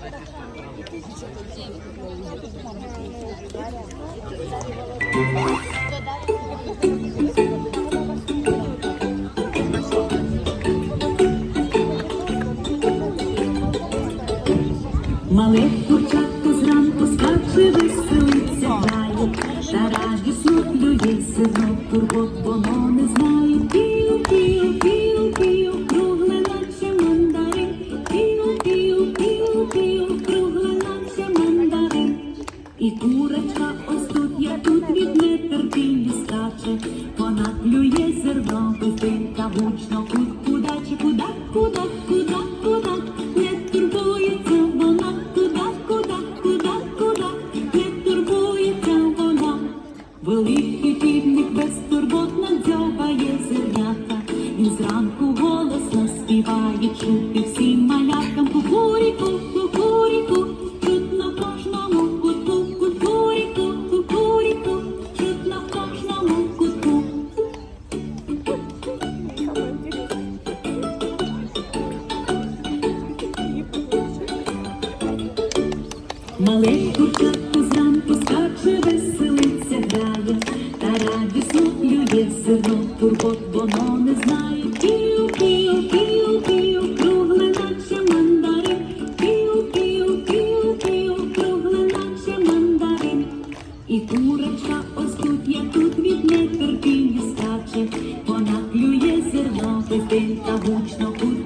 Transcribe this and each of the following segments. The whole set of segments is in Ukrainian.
Мале курчатко зранку скаче, веселиться, грає, та радісно клює сирно, турбот воно не знає. І курочка ось тут, я тут від нетерпіння скаче. Вона клює зерно без динка, гучно. Кут, кудачі, кудак, кудак, кудак, кудак, не турбується вона, кудак, кудак, кудак, кудак, не турбується вона. Великий півник безтурботно дзьобає зернята, і зранку голосно співає, чути всім малякам кукуріку, Маленьку чатку зранку скаче, веселиться, грає, та радісно плює зерно, турбот воно не знає. Піу, піу, піу, піу, кругле наче мандарин. Піу, піу, піу, піу, кругле наче. І курочка ось тут, я тут від нетерпіння вона клює зерно, петин та гучно куче.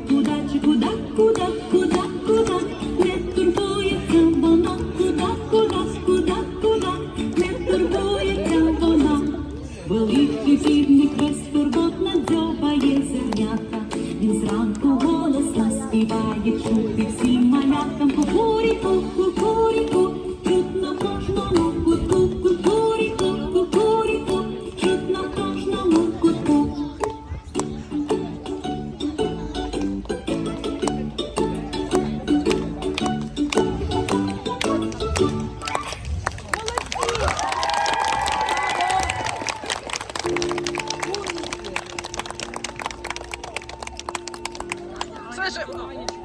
Великий бідний весь турботно дзьобає зернята, він зранку голосно співає, чути всім малякам кукуріку. залишимо.